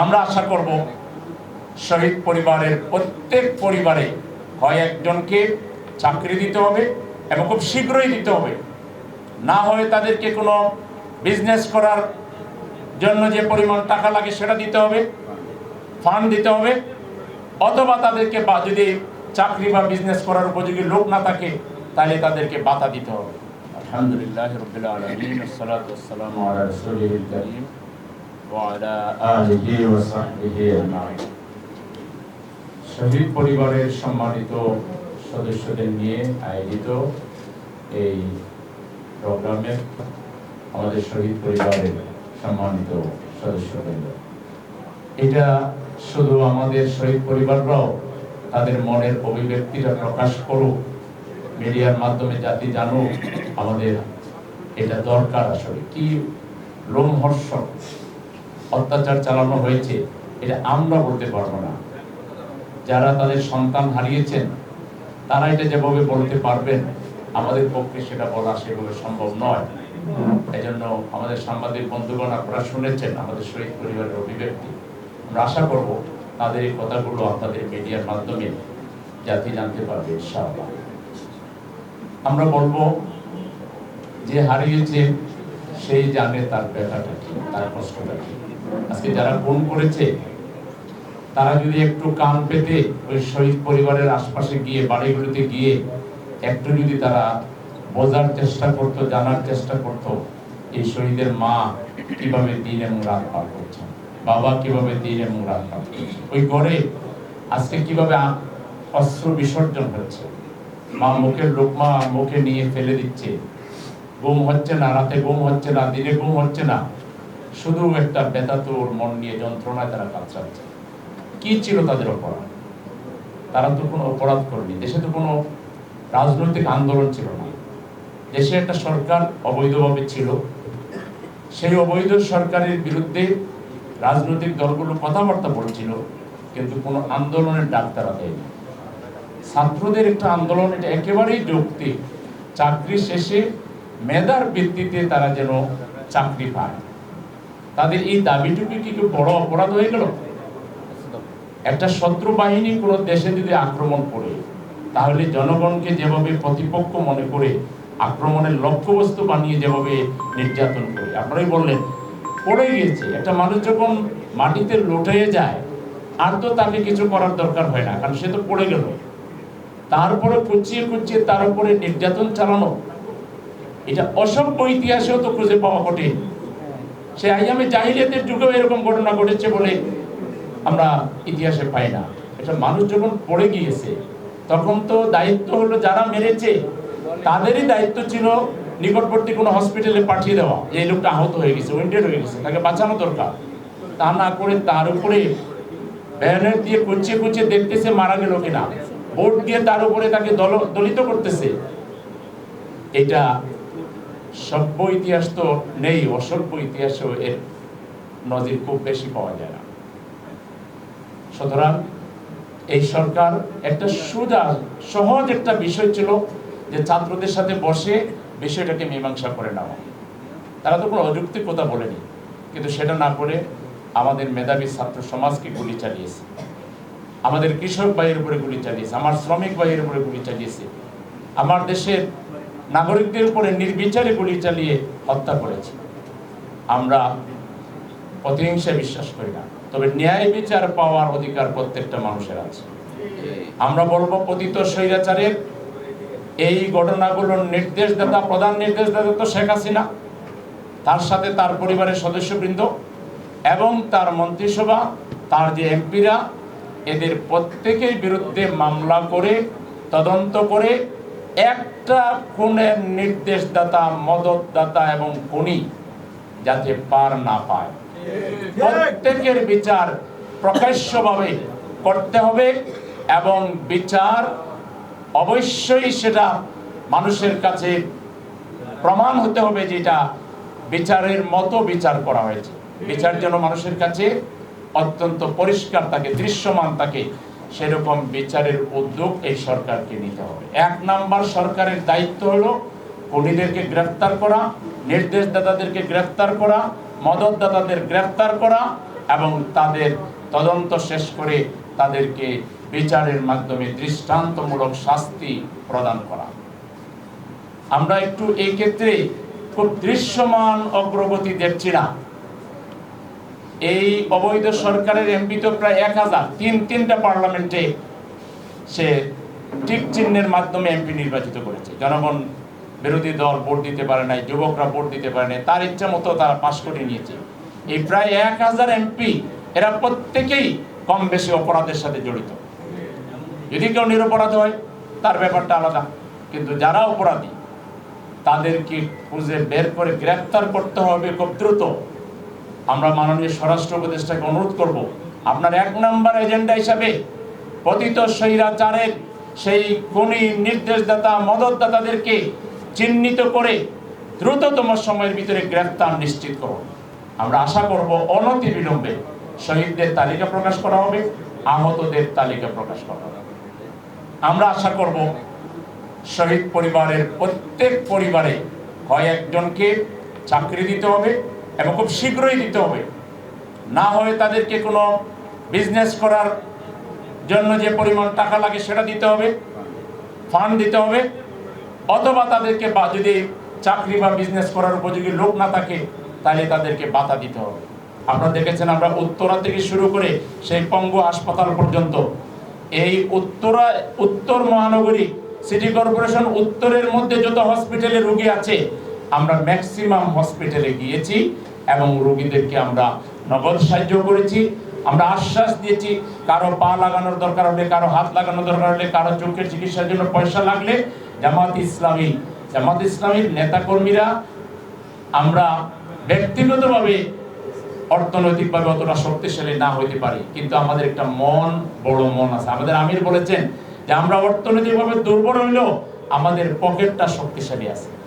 আমরা আশা করব শহীদ পরিবারের প্রত্যেক পরিবারে হয় একজনকে চাকরি দিতে হবে এবং খুব শীঘ্রই দিতে হবে। না হয় তাদেরকে কোনো বিজনেস করার জন্য যে পরিমাণ টাকা লাগে সেটা দিতে হবে ফান্ড দিতে হবে, অথবা তাদেরকে বা যদি চাকরি বা বিজনেস করার উপযোগী লোক না থাকে, তাহলে তাদেরকে বাতা দিতে হবে। আলহামদুলিল্লাহ রবিল আলমিন আসসালাতু আলা রাসূলিল কারীম। আলিহি ওয়া সাহবিহি আজমাইন শহীদ পরিবারের সম্মানিত সদস্যদের নিয়ে আয়োজিত এই প্রোগ্রামে আমাদের শহীদ পরিবারের সম্মানিত সদস্যবৃন্দ। এটা শুধু আমাদের শহীদ পরিবাররাও তাদের মনের অভিব্যক্তিটা প্রকাশ করুক মিডিয়ার মাধ্যমে জাতি জানুক আমাদের এটা দরকার আসলে। কি লোমহর্ষক অত্যাচার চালানো হয়েছে, এটা আমরা বলতে পারব না। যারা তাদের সন্তান হারিয়েছেন, তারা এটা যেভাবে বলতে পারবেন, আমাদের পক্ষে সেটা বলা সেভাবে সম্ভব নয়। এই জন্য আমাদের সাংবাদিক বন্ধুগণ আপনারা শুনেছেন, আমাদের শহীদ পরিবারের অভিব্যক্তি। আমরা আশা করব তাদের এই কথাগুলো আপনাদের মিডিয়ার মাধ্যমে জাতি জানতে পারবে, ইনশাআল্লাহ। আমরা বলব যে হারিয়েছে সেই জানে তার ব্যথাটা কি, তার কষ্টটা কি। আজকে যারা ফোন করেছে, তারা যদি একটু কান পেতে ওই শহীদ পরিবারের আশপাশে গিয়ে, বাড়িগুলিতে গিয়ে একটু যদি তারা বোঝার চেষ্টা করত, জানার চেষ্টা করত, এই শহীদের মা কীভাবে দিন এবং রাত পার করছেন? বাবা কীভাবে দিন এবং রাত পার করছে ওই ঘরে আজকে কীভাবে অস্ত্র বিসর্জন হচ্ছে? মা মুখের লোকমা মুখে নিয়ে ফেলে দিচ্ছে। ঘুম হচ্ছে না, রাতে ঘুম হচ্ছে না, দিনে ঘুম হচ্ছে না। শুধু একটা বেতাতুর মন নিয়ে যন্ত্রণায় তারা কাতরাচ্ছে কি ছিল তাদের অপরাধ? তারা তো কোনো অপরাধ করেনি। দেশে তো কোনো রাজনৈতিক আন্দোলন ছিল না। দেশে একটা সরকার অবৈধভাবে ছিল। সেই অবৈধ সরকারের বিরুদ্ধে রাজনৈতিক দলগুলো কথাবার্তা বলছিল, কিন্তু কোনো আন্দোলনের ডাক তারা দেয়নি। ছাত্রদের একটা আন্দোলন, এটা একেবারেই যৌক্তিক। চাকরি শেষে মেধার ভিত্তিতে তারা যেন চাকরি পায়। তাদের এই দাবিটুকু কি বড় অপরাধ হয়ে গেল? একটা শত্রু বাহিনী কোনো দেশে যদি আক্রমণ করে, তাহলে জনগণকে যেভাবে প্রতিপক্ষ মনে করে, আক্রমণের লক্ষ্যবস্তু বানিয়ে যেভাবে নির্যাতন করে, আপনারাই বললেন, পড়ে গিয়েছে। একটা মানুষ যখন মাটিতে লুটে যায়, আর তো তাকে কিছু করার দরকার হয় না, কারণ সে তো পড়ে গেল। তারপরে কুচিয়ে কুচিয়ে তার উপরে নির্যাতন চালানো, এটা অসভ্য ইতিহাসেও তো খুঁজে পাওয়া কঠিন। সে আইয়ামে জাহিলিয়াতের যুগেও এরকম ঘটনা ঘটেছে বলে আমরা ইতিহাসে পাই না। এটা মানুষ যখন পড়ে গিয়েছে, তখন তো দায়িত্ব হলো যারা মেরেছে, তাদেরই দায়িত্ব ছিল নিকটবর্তী কোনো হসপিটালে পাঠিয়ে দেওয়া। যে এই লোকটা আহত হয়ে গেছে উইন্টেড হয়ে গেছে, তাকে বাঁচানো দরকার। তা না করে তার উপরে ব্যানার দিয়ে কুচিয়ে কুচিয়ে দেখতেছে মারা গেল কিনা। ভোট দিয়ে তার উপরে তাকে দল, দলিত করতেছে। এটা সভ্য ইতিহাস তো নেই, অসভ্য ইতিহাসেও এর নজির খুব বেশি পাওয়া যায় না। সুতরাং এই সরকার একটা সুজা সহজ একটা বিষয় ছিল যে ছাত্রদের সাথে বসে বিষয়টাকে মীমাংসা করে নেওয়া। তারা তো কোনো অযৌক্তিক কথা বলেনি, কিন্তু সেটা না করে আমাদের মেধাবী ছাত্র সমাজকে গুলি চালিয়েছে। আমাদের কৃষক ভাইয়ের উপরে গুলি চালিয়েছে, আমার শ্রমিক ভাইয়ের উপরে গুলি চালিয়েছে। আমার দেশের নাগরিকদের উপরে নির্বিচারে গুলি চালিয়ে হত্যা করেছে। আমরা প্রতিহিংসা বিশ্বাস করি না, তবে ন্যায় বিচার পাওয়ার অধিকার প্রত্যেকটা মানুষের আছে। আমরা বলব পতিত স্বৈরাচারের এই ঘটনাগুলোর নির্দেশদাতা, প্রধান নির্দেশদাতা তো শেখ হাসিনা, তার সাথে তার পরিবারের সদস্যবৃন্দ এবং তার মন্ত্রিসভা, তার যে এমপিরা, এদের প্রত্যেকের বিরুদ্ধে মামলা করে, তদন্ত করে একটা খুনের নির্দেশদাতা, মদতদাতা এবং খুনি যাতে পার না পায়। প্রত্যেকের বিচার প্রকাশ্যভাবে করতে হবে এবং বিচার অবশ্যই সেটা মানুষের কাছে প্রমাণ হতে হবে যেটা বিচারের মতো বিচার করা হয়েছে। বিচার যেন মানুষের কাছে অত্যন্ত পরিষ্কার থাকে, দৃশ্যমান থাকে। সেরকম বিচারের উদ্যোগ এই সরকারকে নিতে হবে। এক নাম্বার সরকারের দায়িত্ব হলো খুনিদেরকে গ্রেফতার করা, নির্দেশদাতাদেরকে গ্রেফতার করা, মদতদাতাদের গ্রেফতার করা এবং তাদের তদন্ত শেষ করে তাদেরকে বিচারের মাধ্যমে দৃষ্টান্তমূলক শাস্তি প্রদান করা। আমরা একটু এই ক্ষেত্রে খুব দৃশ্যমান অগ্রগতি দেখছি না। এই অবৈধ সরকারের এমপি তো প্রায় এক হাজার, তিন, তিনটা পার্লামেন্টে সে টিক চিহ্নের মাধ্যমে এমপি নির্বাচিত করেছে। জনগণ বিরোধী দল ভোট দিতে পারে নাই, যুবকরা ভোট দিতে পারে নাই, তার ইচ্ছা মতো তারা পাশ করে নিয়েছে। এই প্রায় এক হাজার এমপি, এরা প্রত্যেকেই কম বেশি অপরাধের সাথে জড়িত। যদি কেউ নিরপরাধ হয়, তার ব্যাপারটা আলাদা। কিন্তু যারা অপরাধী, তাদেরকে খুঁজে বের করে গ্রেফতার করতে হবে খুব দ্রুত। আমরা মাননীয় স্বরাষ্ট্র উপদেষ্টাকে অনুরোধ করব, আপনার এক নম্বর এজেন্ডা হিসাবে পতিত স্বৈরাচারের সেই গুণী নির্দেশদাতা, মদতদাতাদেরকে চিহ্নিত করে দ্রুততম সময়ের ভিতরে গ্রেফতার নিশ্চিত করুন। আমরা আশা করব অনতি বিলম্বে শহীদদের তালিকা প্রকাশ করা হবে, আহতদের তালিকা প্রকাশ করা হবে। আমরা আশা করব শহীদ পরিবারের প্রত্যেক পরিবারে হয় একজনকে চাকরি দিতে হবে এবং খুব শীঘ্রই দিতে হবে। না হয় তাদেরকে কোনো বিজনেস করার জন্য যে পরিমাণ টাকা লাগে সেটা দিতে হবে ফান্ড দিতে হবে, অথবা তাদেরকে বা যদি চাকরি বা বিজনেস করার উপযোগী লোক না থাকে, তাহলে তাদেরকে বাতা দিতে হবে। আপনারা দেখেছেন আমরা উত্তরা থেকে শুরু করে সেই পঙ্গু হাসপাতাল পর্যন্ত এই উত্তরা, উত্তর মহানগরী সিটি কর্পোরেশন উত্তরের মধ্যে যত হসপিটালে রুগী আছে, আমরা ম্যাক্সিমাম হসপিটালে গিয়েছি। এবং রোগীদেরকে আমরা নগদ সাহায্য করেছি। আমরা আশ্বাস দিয়েছি, কারও পা লাগানোর দরকার হলে, কারও হাত লাগানোর দরকার হলে, কারও চোখের চিকিৎসার জন্য পয়সা লাগলে জামাত ইসলামী, জামাত ইসলামীর নেতাকর্মীরা আমরা ব্যক্তিগতভাবে, অর্থনৈতিকভাবে অতটা শক্তিশালী না হইতে পারি। কিন্তু আমাদের একটা মন, বড় মন আছে। আমাদের আমির বলেছেন যে, আমরা অর্থনৈতিকভাবে দুর্বল হইলেও আমাদের পকেটটা শক্তিশালী আছে।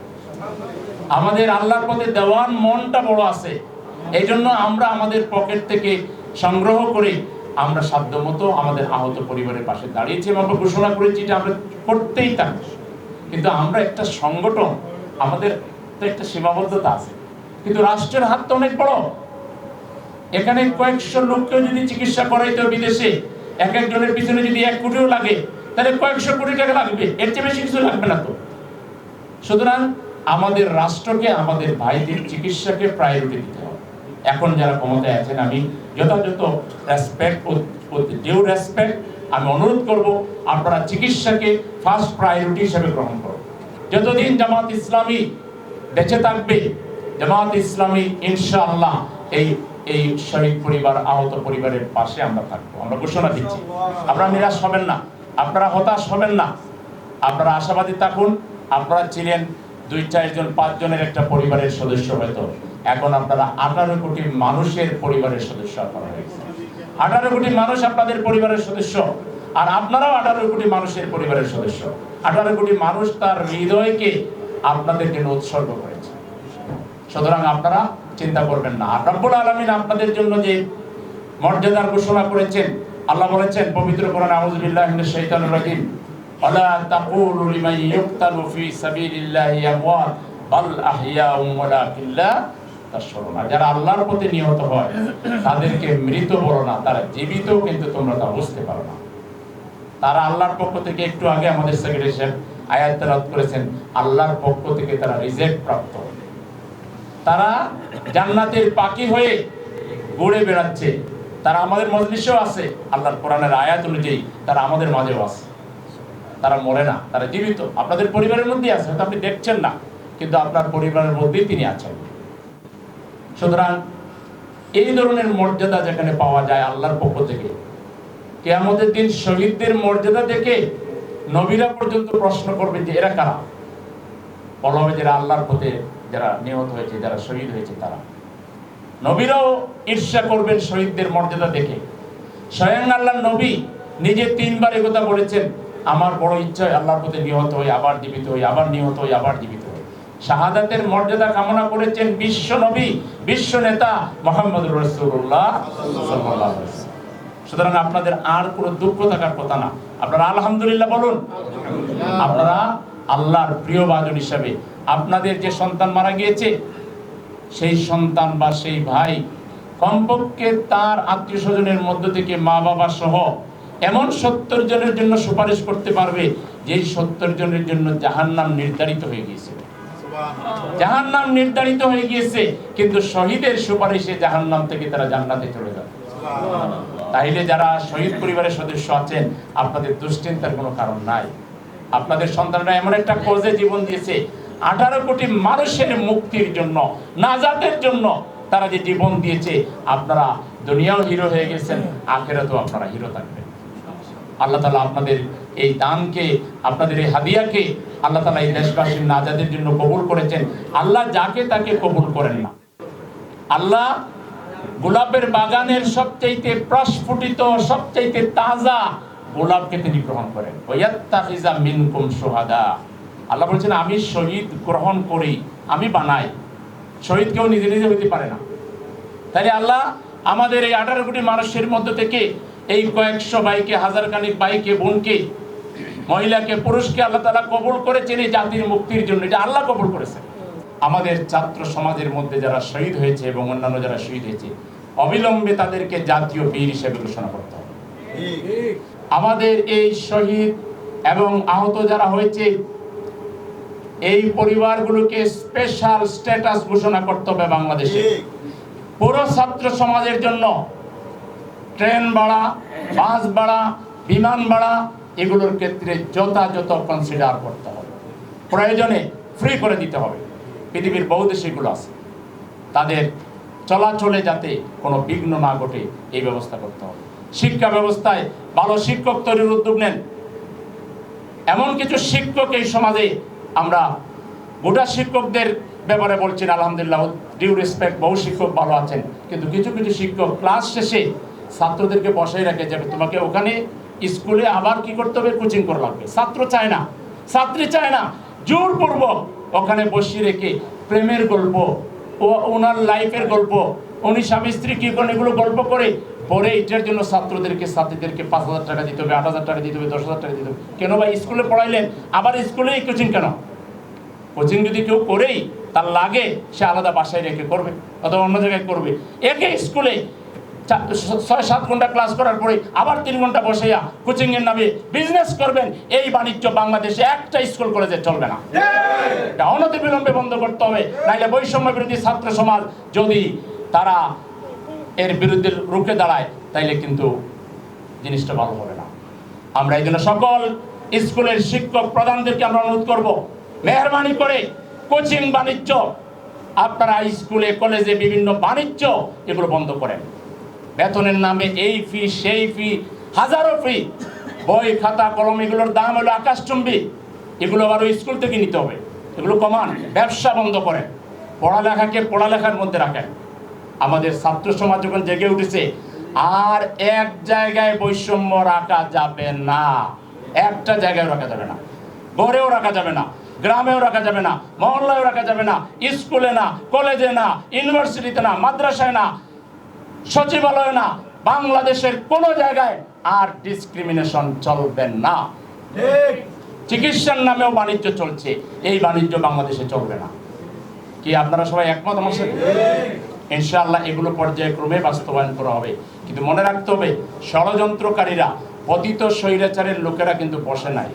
আমাদের আল্লাহর পথে দেওয়ান মনটা বড় আছে। এই জন্য আমরা আমাদের পকেট থেকে সংগ্রহ করে আমরা সাধ্যমতো আমাদের আহত পরিবারের পাশে দাঁড়িয়েছি এবং আমরা ঘোষণা করেছি যে আমরা করতেই থাকব কিন্তু আমরা একটা সংগঠন, আমাদের তো একটা সীমাবদ্ধতা আছে। কিন্তু রাষ্ট্রের হাত তো অনেক বড়। এখানে কয়েকশো লোককেও যদি চিকিৎসা করাইতে বিদেশে, এক একজনের পিছনে যদি এক কোটিও লাগে, তাহলে কয়েকশো কোটি টাকা লাগবে। এর চেয়ে বেশি কিছু লাগবে না তো। সুতরাং আমাদের রাষ্ট্রকে, আমাদের ভাইদের চিকিৎসাকে প্রায়োরিটি দিতে হবে। এখন যারা ক্ষমতায় আছেন, আমি যথাযথ রেসপেক্ট ডিউ রেসপেক্ট আমি অনুরোধ করব, আপনারা চিকিৎসাকে ফার্স্ট প্রায়োরিটি হিসেবে গ্রহণ করুন। যতদিন জামাত ইসলামী বেঁচে থাকবে, জামাত ইসলামী ইনশাআল্লাহ এই এই শহীদ পরিবার, আহত পরিবারের পাশে আমরা থাকব। আমরা ঘোষণা দিচ্ছি। আপনারা নিরাশ হবেন না। আপনারা হতাশ হবেন না। আপনারা আশাবাদী থাকুন। আপনারা ছিলেন দুই চারজন, পাঁচজনের একটা পরিবারের সদস্য হয়তো। এখন আপনারা আঠারো কোটি মানুষের পরিবারের সদস্য আপনারা হয়েছে আঠারো কোটি মানুষ আপনাদের পরিবারের সদস্য, আর আপনারাও আঠারো কোটি মানুষের পরিবারের সদস্য। আঠারো কোটি মানুষ তার হৃদয়কে আপনাদের জন্য উৎসর্গ করেছে। সুতরাং আপনারা চিন্তা করবেন না। আর আলমিন আপনাদের জন্য যে মর্যাদার ঘোষণা করেছেন, আল্লাহ বলেছেন, পবিত্র কোরআন আউযুবিল্লাহি মিনাশ শাইতানির রাজিম ওয়ালা তাকুলু লিমান ইউক্তালু ফি সাবিলিল্লাহি আমওয়াত বাল আহইয়াউম ওয়ালাকিন লা তাশউরুন যারা আল্লাহর পথে নিহত হয়, তাদেরকে মৃত বলো না, তারা জীবিত, কিন্তু তোমরা তা বুঝতে পারো না। তারা আল্লাহর পক্ষ থেকে একটু আগে আমাদের সেক্রেটারি সাহেব আয়াত করেছেন, আল্লাহর পক্ষ থেকে তারা রিজেক্ট প্রাপ্ত তারা জান্নাতের পাখি হয়ে ঘুরে বেড়াচ্ছে। তারা আমাদের মজলিসেও আছে, আল্লাহর কোরআনের আয়াত অনুযায়ী তারা আমাদের মাঝেও আছে। তারা মরে না, তারা জীবিত। আপনাদের পরিবারের মধ্যেই আছে, হয়তো আপনি দেখছেন না, কিন্তু আপনার পরিবারের মধ্যেই তিনি আছেন। সুতরাং এই ধরনের মর্যাদা যেখানে পাওয়া যায় আল্লাহর পক্ষ থেকে, কেয়ামতের দিন শহীদদের মর্যাদা দেখে নবীরা পর্যন্ত প্রশ্ন করবে যে, এরা কারা? বলা হবে যারা আল্লাহর পথে যারা নিহত হয়েছে, যারা শহীদ হয়েছে তারা। নবীরাও ঈর্ষা করবেন শহীদদের মর্যাদা দেখে। স্বয়ং আল্লাহ নবী নিজে তিনবার একথা বলেছেন আমার বড় ইচ্ছা আল্লাহর পথে নিহত হই, আবার জীবিত হই, আবার নিহত হই, আবার জীবিত হই। শাহাদাতের মর্যাদা কামনা করেছেন বিশ্ব নবী, বিশ্ব নেতা মোহাম্মদ রসুল্লাহ সুতরাং আপনাদের আর কোনো দুঃখ থাকার কথা না। আপনারা আলহামদুলিল্লাহ বলুন। আপনারা আল্লাহর প্রিয় বাজন হিসাবে আপনাদের যে সন্তান মারা গিয়েছে, সেই সন্তান বা সেই ভাই কমপক্ষে তার আত্মীয় স্বজনের মধ্য থেকে মা বাবা সহ এমন সত্তর জনের জন্য সুপারিশ করতে পারবে যেই সত্তর জনের জন্য জাহান নাম নির্ধারিত হয়ে গিয়েছে। জাহান নাম নির্ধারিত হয়ে গিয়েছে কিন্তু শহীদের সুপারিশে জাহান নাম থেকে তারা জান্নাতে চলে যাবে। তাইলে যারা শহীদ পরিবারের সদস্য আছেন আপনাদের দুশ্চিন্তার কোনো কারণ নাই। আপনাদের সন্তানরা এমন একটা কজে জীবন দিয়েছে আঠারো কোটি মানুষের মুক্তির জন্য নাজাতের জন্য তারা যে জীবন দিয়েছে আপনারা দুনিয়াও হিরো হয়ে গেছেন আখেরাতেও আপনারা হিরো থাকবেন। আল্লাহ তালা আপনাদের এই দানকে, আপনাদের এই হাদিয়াকে আল্লাহ তালা এই দেশবাসীর নাজাদের জন্য কবুল করেছেন। আল্লাহ যাকে তাকে কবুল করেন না। আল্লাহ গোলাপের বাগানের সবচাইতে প্রস্ফুটিত, সবচাইতে তাজা গোলাপকে তিনি গ্রহণ করেন। ওয়াত্তাখিজা মিনকুম সুহাদা আল্লাহ বলছেন, আমি শহীদ গ্রহণ করি, আমি বানাই। শহীদ কেউ নিজে নিজে হইতে পারে না। তাহলে আল্লাহ আমাদের এই আঠারো কোটি মানুষের মধ্য থেকে এই কয়েকশো বাইকে হাজার খানিক বাইকে বোনকে, মহিলাকে, পুরুষকে আল্লাহ তালা কবুল করেছেন এই জাতির মুক্তির জন্য। এটা আল্লাহ কবুল করেছেন আমাদের ছাত্র সমাজের মধ্যে যারা শহীদ হয়েছে এবং অন্যান্য যারা শহীদ হয়েছে, অবিলম্বে তাদেরকে জাতীয় বীর হিসেবে ঘোষণা করতে হবে। আমাদের এই শহীদ এবং আহত যারা হয়েছে, এই পরিবারগুলোকে স্পেশাল স্ট্যাটাস ঘোষণা করতে হবে বাংলাদেশে। পুরো ছাত্র সমাজের জন্য ট্রেন ভাড়া, বাস ভাড়া, বিমান ভাড়া, এগুলোর ক্ষেত্রে যথাযথ কনসিডার করতে হবে। প্রয়োজনে ফ্রি করে দিতে হবে। পৃথিবীর বহু দেশে এগুলো আছে। তাদের চলাচলে যাতে কোনো বিঘ্ন না ঘটে, এই ব্যবস্থা করতে হবে। শিক্ষা ব্যবস্থায় ভালো শিক্ষক তৈরির উদ্যোগ নেন। এমন কিছু শিক্ষক এই সমাজে আমরা গোটা শিক্ষকদের ব্যাপারে বলছেন আলহামদুলিল্লাহ ডিউ রেসপেক্ট বহু শিক্ষক ভালো আছেন। কিন্তু কিছু কিছু শিক্ষক ক্লাস শেষে ছাত্রদেরকে বসাই রাখে যাবে তোমাকে ওখানে স্কুলে আবার কি করতে হবে? কোচিং করা লাগবে। ছাত্র চায় না। ছাত্রী চায় না। জোর জোরপূর্বক ওখানে বসিয়ে রেখে প্রেমের গল্প, ও ওনার লাইফের গল্প, উনি স্বামী, স্ত্রী, কি করেন, এগুলো গল্প করে, পরে এটার জন্য ছাত্রদেরকে, ছাত্রীদেরকে পাঁচ হাজার টাকা দিতে হবে, আট হাজার টাকা দিতে হবে, দশ হাজার টাকা দিতে হবে। কেন ভাই, স্কুলে পড়াইলেন, আবার স্কুলেই কোচিং কেন? কোচিং যদি কেউ করেই, তার লাগে, সে আলাদা বাসায় রেখে করবে, অথবা অন্য জায়গায় করবে। একে স্কুলে ছয় সাত ঘণ্টা ক্লাস করার পরে আবার তিন ঘণ্টা বসেয়া কোচিং এর নামে বিজনেস করবেন এই বাণিজ্য বাংলাদেশে একটা স্কুল কলেজে চলবে না। এটা অনতি বিলম্বে বন্ধ করতে হবে নাইলে বৈষম্য বিরোধী ছাত্র সমাজ যদি তারা এর বিরুদ্ধে রুখে দাঁড়ায় তাইলে কিন্তু জিনিসটা ভালো হবে না। আমরা এই জন্য সকল স্কুলের শিক্ষক প্রধানদেরকে আমরা অনুরোধ করব মেহরবানি করে কোচিং বাণিজ্য আপনারা স্কুলে কলেজে বিভিন্ন বাণিজ্য এগুলো বন্ধ করেন। বেতনের নামে এই ফি সেই ফি হাজারো ফি বই, খাতা, কলম, এগুলোর দাম হলো আকাশচুম্বী। এগুলো আবার ওই স্কুল থেকে নিতে হবে। এগুলো কমান ব্যবসা বন্ধ করেন পড়ালেখাকে পড়ালেখার মধ্যে রাখেন। আমাদের ছাত্র সমাজ যখন জেগে উঠেছে, আর এক জায়গায় বৈষম্য রাখা যাবে না। একটা জায়গায় রাখা যাবে না। গড়েও রাখা যাবে না। গ্রামেও রাখা যাবে না। মহল্লায়ও রাখা যাবে না। স্কুলে না, কলেজে না, ইউনিভার্সিটিতে না, মাদ্রাসায় না। সচিবালয় না বাংলাদেশের কোনো জায়গায় আর ডিসক্রিমিনেশন চলবে না। চিকিৎসার নামেও বাণিজ্য চলছে এই বাণিজ্য বাংলাদেশে চলবে না। কি আপনারা সবাই একমত আমার সাথে? ইনশাআল্লাহ এগুলো পর্যায়ক্রমে বাস্তবায়ন করা হবে। কিন্তু মনে রাখতে হবে ষড়যন্ত্রকারীরা পতিত স্বৈরাচারের লোকেরা কিন্তু বসে নাই।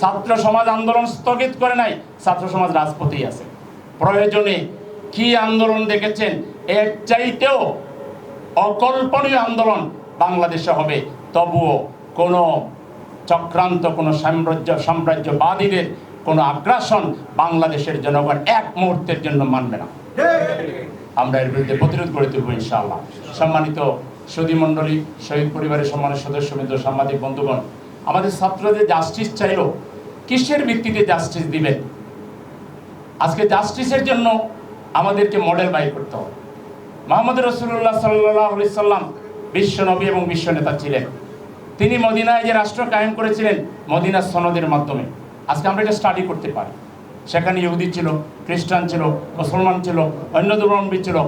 ছাত্র সমাজ আন্দোলন স্থগিত করে নাই ছাত্র সমাজ রাজপথেই আছে। প্রয়োজনে কি আন্দোলন দেখেছেন? এর চাইতেও অকল্পনীয় আন্দোলন বাংলাদেশে হবে। তবুও কোনো চক্রান্ত, কোনো সাম্রাজ্য, সাম্রাজ্যবাদীদের কোনো আগ্রাসন বাংলাদেশের জনগণ এক মুহূর্তের জন্য মানবে না। আমরা এর বিরুদ্ধে প্রতিরোধ করে তুলব ইনশাআল্লাহ। সম্মানিত সদী মণ্ডলী, শহীদ পরিবারের সম্মানের সদস্যবৃন্দ সাংবাদিক, বন্ধুগণ, আমাদের ছাত্রদের জাস্টিস চাইল, কিসের ভিত্তিতে জাস্টিস দিবেন? আজকে জাস্টিসের জন্য আমাদেরকে মডেল বাই করতে হবে। মোহাম্মদ রসুল্লাহ সাল্লাহ সাল্লাম বিশ্ব নবী এবং বিশ্ব নেতা ছিলেন। তিনি মদিনায় যে রাষ্ট্র কায়েম করেছিলেন, মদিনার সনদের মাধ্যমে। আজকে আমরা এটা স্টাডি করতে পারি। সেখানে ইহুদি ছিল, খ্রিস্টান ছিল, মুসলমান ছিল, অন্য ধর্মাবলম্বী ছিল।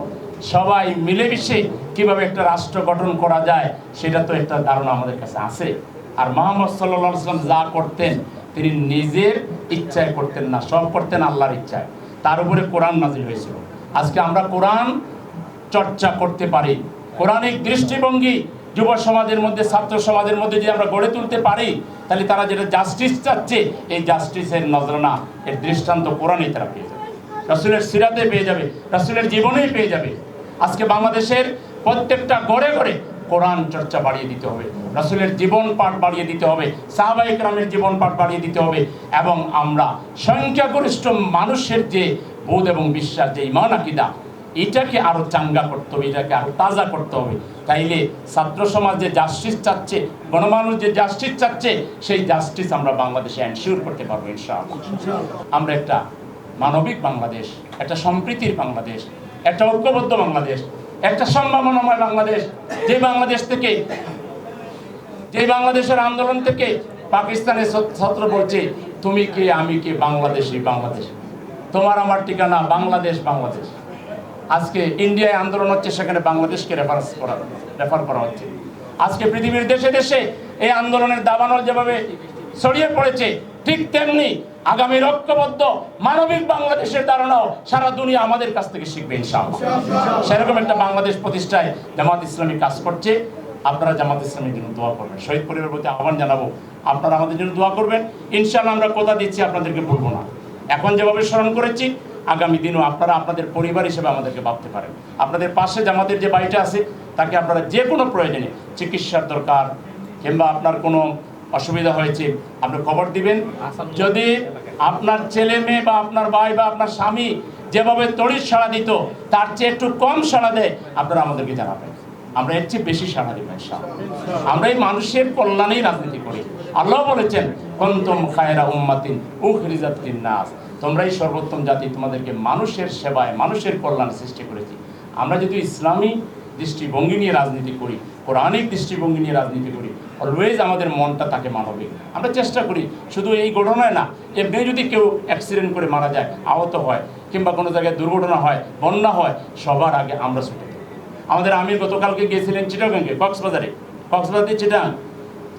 সবাই মিলেমিশে কীভাবে একটা রাষ্ট্র গঠন করা যায়, সেটা তো একটা ধারণা আমাদের কাছে আছে। আর মোহাম্মদ সাল্লাহ সাল্লাম যা করতেন, তিনি নিজের ইচ্ছায় করতেন না, সব করতেন আল্লাহর ইচ্ছায়। তার উপরে কোরআন নাজির হয়েছিল। আজকে আমরা কোরআন চর্চা করতে পারি। কোরআনিক দৃষ্টিভঙ্গি যুব সমাজের মধ্যে, ছাত্র সমাজের মধ্যে যদি আমরা গড়ে তুলতে পারি, তাহলে তারা যেটা জাস্টিস চাচ্ছে, এই জাস্টিসের নজরানা এর দৃষ্টান্ত কোরআনই তারা পেয়ে যাবে। রসুলের সিরাতে পেয়ে যাবে, রসুলের জীবনেই পেয়ে যাবে। আজকে বাংলাদেশের প্রত্যেকটা গড়ে গড়ে কোরআন চর্চা বাড়িয়ে দিতে হবে, রসুলের জীবন পাঠ বাড়িয়ে দিতে হবে সাহাবাহিক রামের জীবন পাঠ বাড়িয়ে দিতে হবে এবং আমরা সংখ্যাগরিষ্ঠ মানুষের যে বোধ এবং বিশ্বাস, যে ইমান আকিদা এটাকে আরও চাঙ্গা করতে হবে এটাকে আরও তাজা করতে হবে। তাইলে ছাত্র সমাজ যে জাস্টিস চাচ্ছে গণমানুষ যে জাস্টিস চাচ্ছে সেই জাস্টিস আমরা বাংলাদেশে এনশিওর করতে পারব ইনশাআল্লাহ। আমরা একটা মানবিক বাংলাদেশ একটা সম্প্রীতির বাংলাদেশ একটা ঐক্যবদ্ধ বাংলাদেশ একটা সম্ভাবনাময় বাংলাদেশ যে বাংলাদেশ থেকে যে বাংলাদেশের আন্দোলন থেকে পাকিস্তানের ছত- ছাত্র বলছে তুমি কে আমি কে বাংলাদেশি বাংলাদেশ। তোমার আমার ঠিকানা বাংলাদেশ বাংলাদেশ। আজকে ইন্ডিয়ায় আন্দোলন হচ্ছে, সেখানে বাংলাদেশকে রেফারেন্স করা রেফার করা হচ্ছে। আজকে পৃথিবীর দেশে দেশে এই আন্দোলনের দাবানল যেভাবে ছড়িয়ে পড়েছে, ঠিক তেমনি আগামী ঐক্যবদ্ধ মানবিক বাংলাদেশের ধারণাও সারা দুনিয়া আমাদের কাছ থেকে শিখবে, ইনশাআল্লাহ। সেরকম একটা বাংলাদেশ প্রতিষ্ঠায় জামাত ইসলামী কাজ করছে। আপনারা জামাত ইসলামের জন্য দোয়া করবেন। শহীদ পরিবারের প্রতি আহ্বান জানাব, আপনারা আমাদের জন্য দোয়া করবেন। ইনশাআল্লাহ আমরা কথা দিচ্ছি, আপনাদেরকে বলব না। এখন যেভাবে স্মরণ করেছি আগামী দিনও আপনারা আপনাদের পরিবার হিসেবে আমাদেরকে ভাবতে পারেন। আপনাদের পাশে জামাতের যে বাড়িটা আছে, তাকে আপনারা যে কোনো প্রয়োজনে চিকিৎসার দরকার কিংবা আপনার কোনো অসুবিধা হয়েছে, আপনি খবর দিবেন। যদি আপনার ছেলে মেয়ে বা আপনার ভাই বা আপনার স্বামী যেভাবে তড়িৎ সাড়া দিত, তার চেয়ে একটু কম সাড়া দেয়, আপনারা আমাদেরকে জানাবেন। আমরা এর চেয়ে বেশি সাড়া দিব। আমরা এই মানুষের কল্যাণেই রাজনীতি করি আল্লাহ বলেছেন, কন্তম খায়রা উম্মাতিন উখরিজাত নাস তোমরাই সর্বোত্তম জাতি, তোমাদেরকে মানুষের সেবায়, মানুষের কল্যাণ সৃষ্টি করেছি আমরা যদি ইসলামী দৃষ্টিভঙ্গি নিয়ে রাজনীতি করি, কোরআনিক দৃষ্টিভঙ্গি নিয়ে রাজনীতি করি অলওয়েজ আমাদের মনটা তাকে মানবিক আমরা চেষ্টা করি, শুধু এই ঘটনায় না, এমনি যদি কেউ অ্যাক্সিডেন্ট করে মারা যায়, আহত হয়, কিংবা কোনো জায়গায় দুর্ঘটনা হয়, বন্যা হয়, সবার আগে আমরা ছুটে। আমাদের আমির গতকালকে গিয়েছিলেন চিটাগাঙ্গে, কক্সবাজারে। কক্সবাজার চিটাং।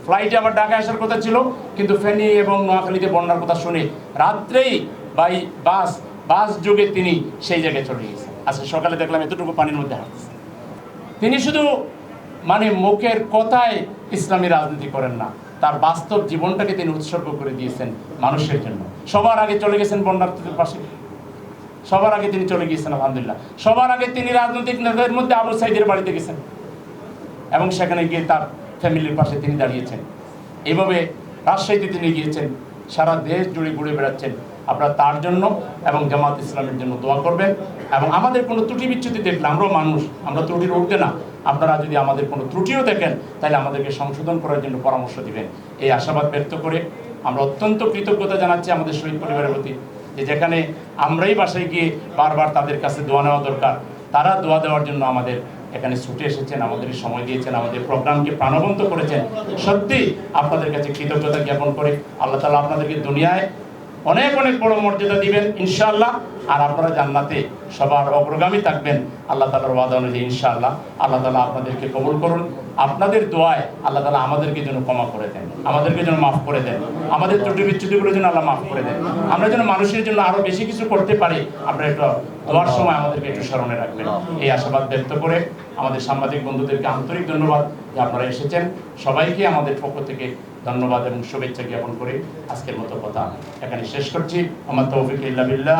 ফ্লাইটে আবার ঢাকা আসার কথা ছিল, কিন্তু ফেনী এবং নোয়াখালীতে বন্যার কথা শুনে রাত্রেই বাই বাস বাস যোগে তিনি সেই জায়গায় চলে গেছেন। আজকে সকালে দেখলাম এতটুকু পানির মধ্যে হাঁটতেছে। তিনি শুধু মানে মুখের কথায় ইসলামী রাজনীতি করেন না, তার বাস্তব জীবনটাকে তিনি উৎসর্গ করে দিয়েছেন মানুষের জন্য। সবার আগে চলে গেছেন বন্যার্থীদের পাশে। সবার আগে তিনি চলে গিয়েছেন, আলহামদুলিল্লাহ। সবার আগে তিনি রাজনৈতিক নেতাদের মধ্যে আবু সাইদের বাড়িতে গেছেন। এবং সেখানে গিয়ে তার ফ্যামিলির পাশে তিনি দাঁড়িয়েছেন। এভাবে রাজশাহীতে তিনি গিয়েছেন, সারা দেশ জুড়ে ঘুরে বেড়াচ্ছেন। আপনারা তার জন্য এবং জামাত ইসলামের জন্য দোয়া করবেন। এবং আমাদের কোনো ত্রুটি বিচ্ছুতি দেখলে, আমরাও মানুষ, আমরা ত্রুটির উঠতে না। আপনারা যদি আমাদের কোনো ত্রুটিও দেখেন, তাহলে আমাদেরকে সংশোধন করার জন্য পরামর্শ দিবেন। এই আশাবাদ ব্যক্ত করে আমরা অত্যন্ত কৃতজ্ঞতা জানাচ্ছি আমাদের শহীদ পরিবারের প্রতি। যে যেখানে আমরাই বাসায় গিয়ে বারবার তাদের কাছে দোয়া নেওয়া দরকার, তারা দোয়া দেওয়ার জন্য আমাদের এখানে ছুটে এসেছেন, আমাদের সময় দিয়েছেন, আমাদের প্রোগ্রামকে প্রাণবন্ত করেছেন। সত্যি আপনাদের কাছে কৃতজ্ঞতা জ্ঞাপন করে। আল্লাহ তালা আপনাদেরকে দুনিয়ায় অনেক অনেক বড় মর্যাদা দিবেন, ইনশাআল্লাহ। আর আপনারা জান্নাতে সবার অগ্রগামী থাকবেন, আল্লাহ তালার ওয়াদা অনুযায়ী ইনশাআল্লাহ। আল্লাহ তালা আপনাদেরকে কবুল করুন। আপনাদের দোয়ায় আল্লাহ তালা আমাদেরকে যেন ক্ষমা করে দেন, আমাদেরকে যেন মাফ করে দেন। আমাদের ত্রুটি বিচ্যুতিগুলো যেন আল্লাহ মাফ করে দেন। আমরা যেন মানুষের জন্য আরও বেশি কিছু করতে পারি, আপনারা একটু দোয়ার সময় আমাদেরকে একটু স্মরণে রাখবেন। এই আশাবাদ ব্যক্ত করে আমাদের সাংবাদিক বন্ধুদেরকে আন্তরিক ধন্যবাদ যে আপনারা এসেছেন। সবাইকে আমাদের পক্ষ থেকে ধন্যবাদ এবং শুভেচ্ছা জ্ঞাপন করে আজকের মতো কথা এখানে শেষ করছি। আমার তৌফিক ইল্লা বিল্লাহ।